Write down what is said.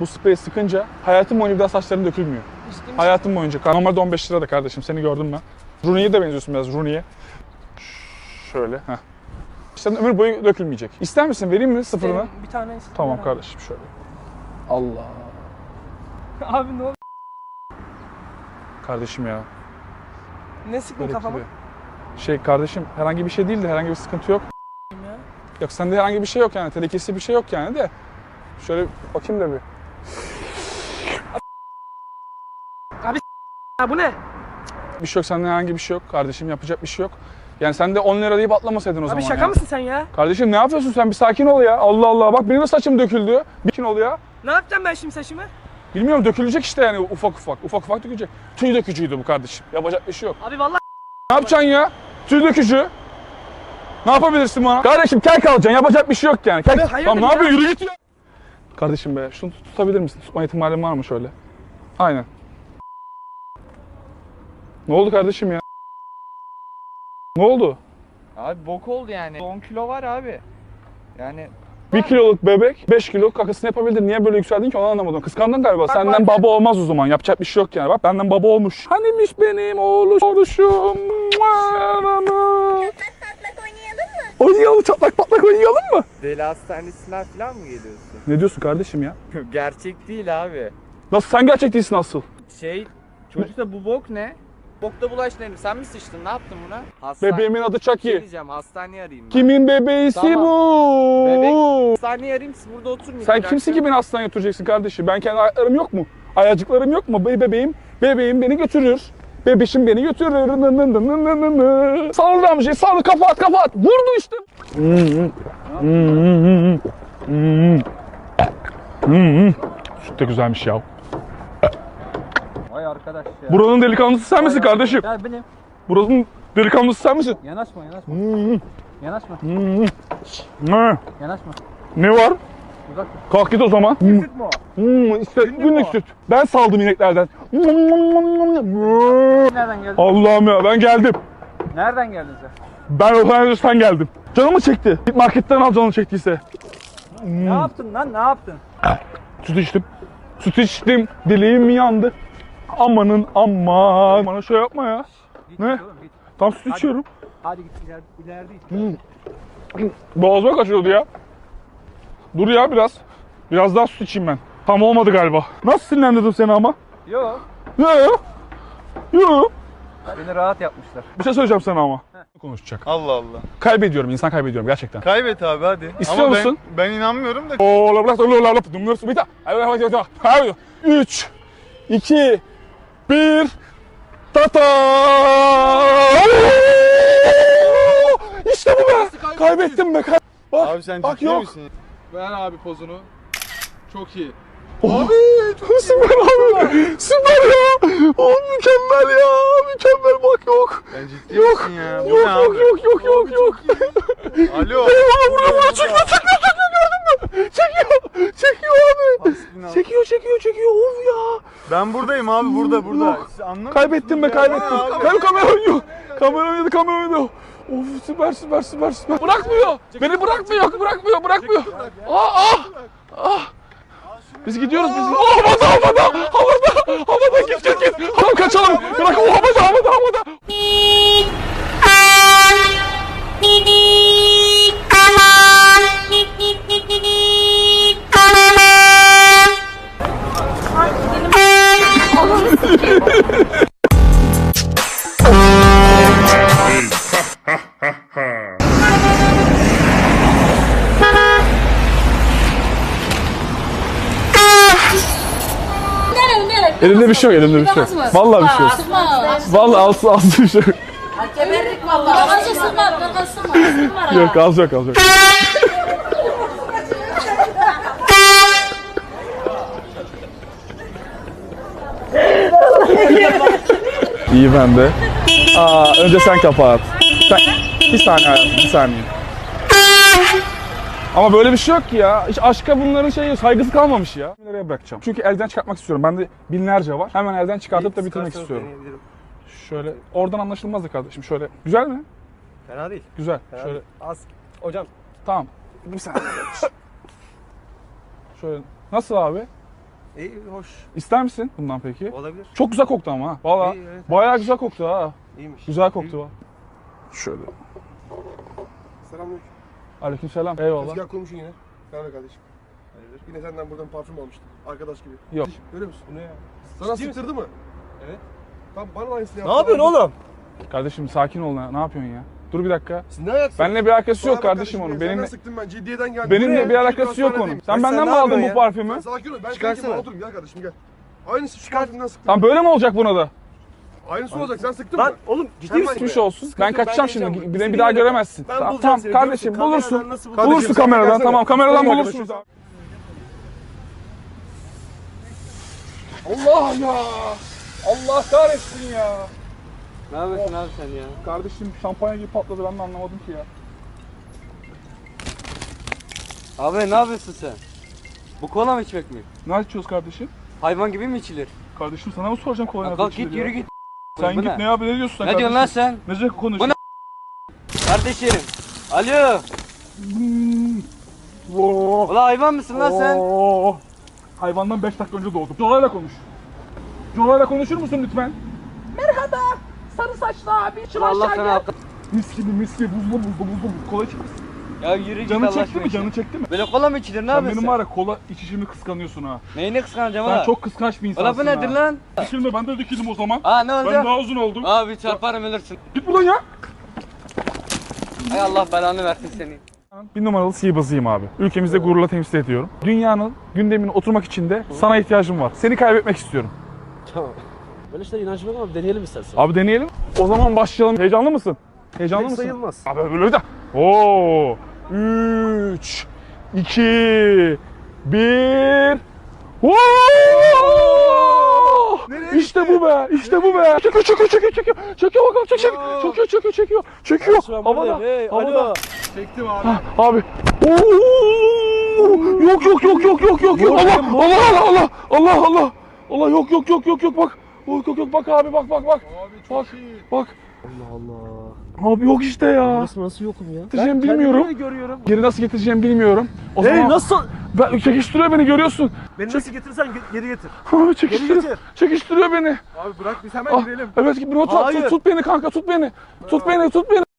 Bu spreyi sıkınca hayatım boyunca bir daha saçların dökülmüyor. Hayatım boyunca. Normalde 15 lira da kardeşim seni gördüm ben. Rooney'e de benziyorsun biraz Rooney'e. Şöyle. Heh. İşte ömür boyu dökülmeyecek. İster misin vereyim mi sıfırını? Senin Bir tane istedim Tamam kardeşim şöyle. Allah. Abi ne oldu? Kardeşim ya. Ne sıktın kafama? Şey kardeşim herhangi bir şey değil de herhangi bir sıkıntı yok. Ya. Yok sende herhangi bir şey yok yani. Tehlikesi bir şey yok yani de. Şöyle bakayım da bir. Ha bu ne? Bir şey yok sende herhangi bir şey yok kardeşim yapacak bir şey yok. Yani sen de 10 lira deyip atlamasaydın o Abi zaman şaka ya. mısın sen ya? Kardeşim ne yapıyorsun sen bir sakin ol ya. Allah Allah bak benim de saçım döküldü. Bir sakin ol ya. Ne yapacağım ben şimdi saçımı? Bilmiyorum dökülecek işte yani ufak ufak. Ufak ufak dökülecek. Tüy dökücüydü bu kardeşim. Yapacak bir şey yok. Abi vallahi Ne yapacaksın ya? Tüy dökücü. Ne yapabilirsin bana? Kardeşim kel kalacaksın. Yapacak bir şey yok yani. Kel... Abi hayırdır Tamam ne ya? yapıyorsun? Yürü git ya. Kardeşim be şunu tut- tutabilir misin? Tutma ihtimalin var mı şöyle? Aynen. Ne oldu kardeşim ya? Ne oldu? Abi bok oldu yani. 10 kilo var abi. Yani 1 kiloluk bebek 5 kilo kakasını yapabilir. Niye böyle yükseldin ki onu anlamadım. Kıskandın galiba. Senden bak. baba olmaz o zaman. Yapacak bir şey yok yani. Bak benden baba olmuş. Hanimiş benim oğluş, oğluşum. Oynayalım çatlak patlak oynayalım mı? deli hastanesinden falan mı geliyorsun? Ne diyorsun kardeşim ya? Gerçek değil abi. Nasıl sen gerçek değilsin asıl? Şey çocukta bu bok ne? Bokta bulaş dedim. Sen mi sıçtın? Ne yaptın buna? Hastane... Bebeğimin adı Bir şey diyeceğim. Hastaneye arayayım ben. Kimin bebeğisi Tamam. bu? Bebek. Hastaneye arayayım siz burada oturun. Sen iki kimsin dakika. ki beni hastaneye götüreceksin kardeşim? Ben kendi ayaklarım yok mu? Ayacıklarım yok mu? Be bebeğim, bebeğim beni götürür. Bebeşim beni götürür. Sağ ol Ramzi, sağ. Kafa at, kafa at. Vurdu işte. Süt de güzelmiş ya. Vay arkadaş ya. Buranın delikanlısı sen misin kardeşim? Gel benim. Buranın delikanlısı sen misin? Yanaşma yanaşma. Yanaşma. Ne? Yanaşma. Ne var? Uzak. Kalk git o zaman. Süt mü o? Hmm, işte günlük süt. Ben saldım ineklerden. Nereden geldin? Allah'ım ya ben geldim. Nereden geldin sen? Ben Los geldim. Canımı çekti. Git marketten al canını çektiyse. Ne yaptın lan ne yaptın? Süt içtim. Süt içtim. Dileğim yandı. Amanın aman. Bana şey yapma ya. Git Ne? oğlum git. Tam süt içiyorum. Hadi git ileride, ileride iç. Boğazıma kaçıyordu ya. Dur ya biraz. Biraz daha süt içeyim ben. Tam olmadı galiba. Nasıl sinirlendirdim seni ama? Yo. Yo. Yo. Beni rahat yapmışlar. Bir şey söyleyeceğim sana ama. Konuşacak. Allah Allah. Kaybediyorum, insan kaybediyorum gerçekten. Kaybet abi hadi. İstiyor Ama musun? Ben, ben inanmıyorum da. Oo, oğlum, bırak oğlum, bir daha. Hadi, hadi, hadi, hadi. 3, 2, 1, tata! İşte bu be! Kaybettim be! Bak, Abi sen bak yok. misin? Ver abi pozunu. Çok iyi. Abi, süper abi! Süper ya! Oh, mükemmel ya! Mükemmel bak yok! Ciddi Yok, ya? Yok yok abi? yok yok yok yok! Alo. Eyvallah vuruyor vuruyor çekiyor çekiyor çekiyor gördün mü? Çekiyor! Çekiyor abi! Çekiyor çekiyor çekiyor of ya! Ben buradayım abi burada burada. Siz Kaybettim be ya? kaybettim. Abi? Kay kamera oynuyor. Kamera oynadı kamera oynadı. Of süper süper süper süper. Bırakmıyor. Beni bırakmıyor bırakmıyor bırakmıyor. Ah ah ah. Biz gidiyoruz biz. Oh, havada havada havada havada git git git. Tamam kaçalım. Bırak o havada havada havada. Elimde bir şey yok elimde bir şey yok. Vallahi bir şey yok. Vallahi altı altı bir şey yok. Geberdik vallahi. Sırma, kakası sırma. Sırma. Yok az yok az yok. İyi bende. Aa, önce sen kapat. Sen, bir saniye hayatım, bir saniye. Ama böyle bir şey yok ki ya. Hiç aşka bunların şeyi saygısı kalmamış ya. Nereye bırakacağım? Çünkü elden çıkartmak istiyorum. Bende binlerce var. Hemen elden çıkartıp da bitirmek istiyorum. Şöyle oradan anlaşılmazdı kardeşim. Şöyle güzel mi? Fena değil. Güzel. Fena Şöyle değil. Az. Hocam Tamam. Bir saniye. Şöyle. Nasıl abi? İyi hoş. İster misin bundan peki? Olabilir. Çok güzel koktu ama ha. Valla İyi, evet. bayağı güzel koktu ha. İyiymiş. Güzel koktu ha. Şöyle. Selamünaleyküm. Aleykümselam. Eyvallah. Tezgah kurmuşsun yine. Merhaba kardeşim. Yine senden buradan parfüm almıştım. Arkadaş gibi. Yok. Görüyor musun? Bu ne ya? Sana sıktırdı mı? Evet. Tamam bana da aynısını Ne yapıyorsun oğlum? Kardeşim sakin ol. Ne yapıyorsun ya? Dur bir dakika. Siz ne ayaksınız? Benimle bir alakası yok kardeşim onun. Senden Benimle sıktım ben. Ciddiyeden geldim. benimle bir alakası yok onun. Sen benden mi aldın bu parfümü? Sakin ol. Ben Çıkarsana. Çıkarsana. Oturun gel kardeşim gel. Aynısı şu parfümden sıktım. Tam böyle mi olacak buna da? Aynısı olacak. Sen sıktın Lan mı? oğlum ciddi misin? Geçmiş olsun. Ben kaçacağım şimdi. Beni bir bir daha göremezsin. Ben Tamam, bulacağım tamam seni, kardeşim bulursun. Kameradan nasıl bulacağım? Bulursun Kardeşim, kameradan. gelsene. Tamam kameradan Tamam, bulursunuz abi. Allah ya. Allah kahretsin ya. Ne yapıyorsun abi sen ya? Kardeşim şampanya gibi patladı ben de anlamadım ki ya. Abi ne yapıyorsun sen? Bu kola mı içmek mi? Ne içiyoruz kardeşim? Hayvan gibi mi içilir? Kardeşim sana mı soracağım kolay Ya nasıl kalk içilir git ya? yürü git. Sen Bu git ne? ne abi ne diyorsun sen Ne diyorsun lan kardeşim? sen? Ne diyorsun konuşuyorsun? Kardeşlerim. Alo. Oo. Ulan hayvan mısın lan sen? Oo. Hayvandan 5 dakika önce doğdum. Jorayla konuş. Jorayla konuşur musun lütfen? Ulan Allah sana akıl. Mis gibi mis gibi buzlu buzlu buzlu buzlu. Kola içer misin? Ya yürü git Canı Allah çekti mi? Canı çekti mi? Böyle kola mı içilir ne Sen yapıyorsun benim var ya kola içişimi kıskanıyorsun ha. Neyini kıskanacağım Sen çok kıskanç bir insansın Ulan bu nedir lan? Şimdi ben de dikilim o zaman. Aa ne Ben olacak? daha uzun oldum. Abi çarparım ölürsün. Git buradan ya. Hay Allah belanı versin seni. Bir numaralı sihirbazıyım abi. Ülkemizde gururla temsil ediyorum. Dünyanın gündemine oturmak için de sana ihtiyacım var. Seni kaybetmek istiyorum. Böyle işte inancım yok ama deneyelim istersen. Abi deneyelim. O zaman başlayalım. Heyecanlı mısın? Heyecanlı Pek mısın? sayılmaz. Abi böyle de. Oo. 3 2 1 İşte bu be, işte bu be. Çekiyor, çekiyor, çekiyor, çekiyor. Çekiyor bakalım, çek, çek. Çekiyor, çekiyor, çekiyor. Çekiyor. Havada. Hey, havada. Çektim abi. Abi. Oo! Yok yok yok yok yok yok yok. Allah Allah Allah Allah Allah Allah. Yok yok yok yok yok bak. Yok yok yok bak abi bak bak bak. Abi çok Bak iyi. bak. Allah Allah. Abi yok işte ya. Burası nasıl yokum ya? Getireceğimi bilmiyorum. görüyorum. Geri nasıl getireceğimi bilmiyorum. O Hey zaman nasıl? ben, çekiştiriyor beni görüyorsun. Beni nasıl getirirsen ge- geri getir. Abi çekiştiriyor. getir. Çekiştiriyor beni. Abi bırak biz hemen Ah, girelim. evet bir not at. Tut, tut beni kanka tut beni. Tut beni tut beni.